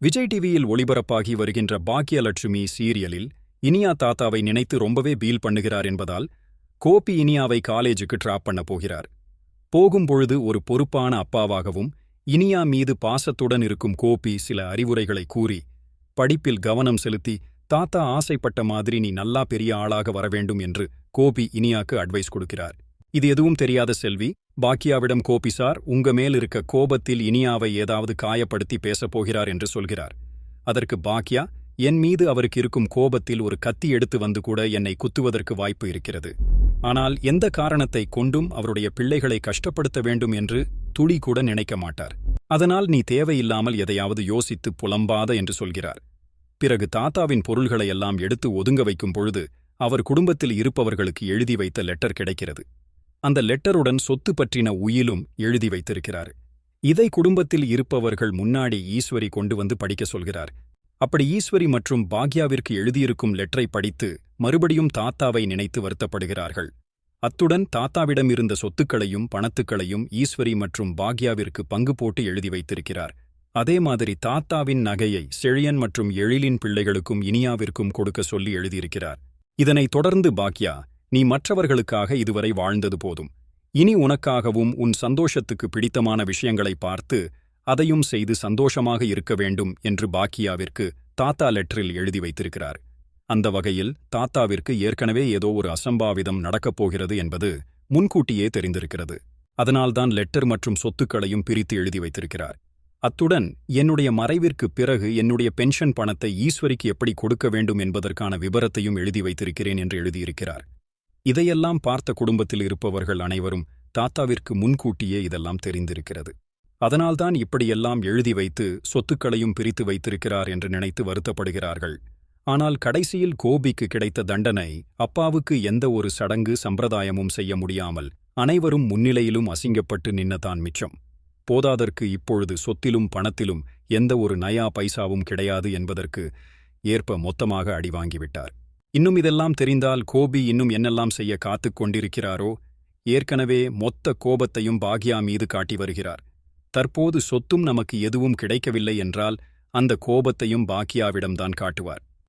விஜய் டிவியில் ஒளிபரப்பாகி வருகின்ற பாக்கியலட்சுமி சீரியலில் இனியா தாத்தாவை நினைத்து ரொம்பவே பீல் பண்ணுகிறார் என்பதால் கோபி இனியாவை காலேஜுக்கு டிராப் பண்ண போகிறார். போகும்பொழுது ஒரு பொறுப்பான அப்பாவாகவும் இனியா மீது பாசத்துடன் இருக்கும் கோபி சில அறிவுரைகளை கூறி படிப்பில் கவனம் செலுத்தி தாத்தா ஆசைப்பட்ட மாதிரி நீ நல்லா பெரிய ஆளாக வரவேண்டும் என்று கோபி இனியாக்கு அட்வைஸ் கொடுக்கிறார். இது எதுவும் தெரியாத செல்வி பாக்கியாவிடம் கோபிசார் உங்க மேல் இருக்க கோபத்தில் இனியாவை ஏதாவது காயப்படுத்தி பேசப் போகிறார் என்று சொல்கிறார். அதற்கு பாக்கியா என் மீது அவருக்கு இருக்கும் கோபத்தில் ஒரு கத்தி எடுத்து வந்து கூட என்னை குத்துவதற்கு வாய்ப்பு இருக்கிறது. ஆனால் எந்த காரணத்தை கொண்டும் அவருடைய பிள்ளைகளை கஷ்டப்படுத்த வேண்டும் என்று துளி கூட நினைக்க மாட்டார். அதனால் நீ தேவையில்லாமல் எதையாவது யோசித்து புலம்பாத என்று சொல்கிறார். பிறகு தாத்தாவின் பொருள்களை எல்லாம் எடுத்து ஒதுங்க வைக்கும் பொழுது அவர் குடும்பத்தில் இருப்பவர்களுக்கு எழுதி வைத்த லெட்டர் கிடைக்கிறது. அந்த லெட்டருடன் சொத்து பற்றின உயிலும் எழுதி வைத்திருக்கிறார். இதை குடும்பத்தில் இருப்பவர்கள் முன்னாடி ஈஸ்வரி கொண்டு வந்து படிக்க சொல்கிறார். அப்படி ஈஸ்வரி மற்றும் பாக்யாவிற்கு எழுதியிருக்கும் லெட்டரை படித்து மறுபடியும் தாத்தாவை நினைத்து வருத்தப்படுகிறார்கள். அத்துடன் தாத்தாவிடம் இருந்த சொத்துக்களையும் பணத்துக்களையும் ஈஸ்வரி மற்றும் பாக்யாவிற்கு பங்கு போட்டு எழுதி வைத்திருக்கிறார். அதே மாதிரி தாத்தாவின் நகையை செழியன் மற்றும் எழிலின் பிள்ளைகளுக்கும் இனியாவிற்கும் கொடுக்க சொல்லி எழுதியிருக்கிறார். இதனைத் தொடர்ந்து பாக்யா நீ மற்றவர்களுக்காக இதுவரை வாழ்ந்தது போதும். இனி உனக்காகவும் உன் சந்தோஷத்துக்கு பிடித்தமான விஷயங்களை பார்த்து அதையும் செய்து சந்தோஷமாக இருக்க வேண்டும் என்று பாக்கியாவிற்கு தாத்தா லெட்டரில் எழுதி வைத்திருக்கிறார். அந்த வகையில் தாத்தாவிற்கு ஏற்கனவே ஏதோ ஒரு அசம்பாவிதம் நடக்கப் போகிறது என்பது முன்கூட்டியே தெரிந்திருக்கிறது. அதனால்தான் லெட்டர் மற்றும் சொத்துக்களையும் பிரித்து எழுதி வைத்திருக்கிறார். அத்துடன் என்னுடைய மறைவிற்குப் பிறகு என்னுடைய பென்ஷன் பணத்தை ஈஸ்வரிக்கு எப்படி கொடுக்க வேண்டும் என்பதற்கான விபரத்தையும் எழுதி வைத்திருக்கிறேன் என்று எழுதியிருக்கிறார். இதையெல்லாம் பார்த்த குடும்பத்தில் இருப்பவர்கள் அனைவரும் தாத்தாவிற்கு முன்கூட்டியே இதெல்லாம் தெரிந்திருக்கிறது. அதனால்தான் இப்படியெல்லாம் எழுதி வைத்து சொத்துக்களையும் பிரித்து வைத்திருக்கிறார் என்று நினைத்து வருத்தப்படுகிறார்கள். ஆனால் கடைசியில் கோபிக்கு கிடைத்த தண்டனை அப்பாவுக்கு எந்த ஒரு சடங்கு சம்பிரதாயமும் செய்ய முடியாமல் அனைவரும் முன்னிலையிலும் அசிங்கப்பட்டு நின்னதான் மிச்சம். போதாதற்கு இப்பொழுது சொத்திலும் பணத்திலும் எந்த ஒரு நயா பைசாவும் கிடையாது என்பதற்கு ஏற்ப மொத்தமாக அடி வாங்கிவிட்டார். இன்னும் இதெல்லாம் தெரிந்தால் கோபி இன்னும் என்னெல்லாம் செய்ய காத்துக் கொண்டிருக்கிறாரோ ஏற்கனவே மொத்த கோபத்தையும் பாக்யா மீது காட்டி வருகிறார். தற்போது சொத்தும் நமக்கு எதுவும் கிடைக்கவில்லை என்றால் அந்த கோபத்தையும் பாக்யாவிடம்தான் காட்டுவார்.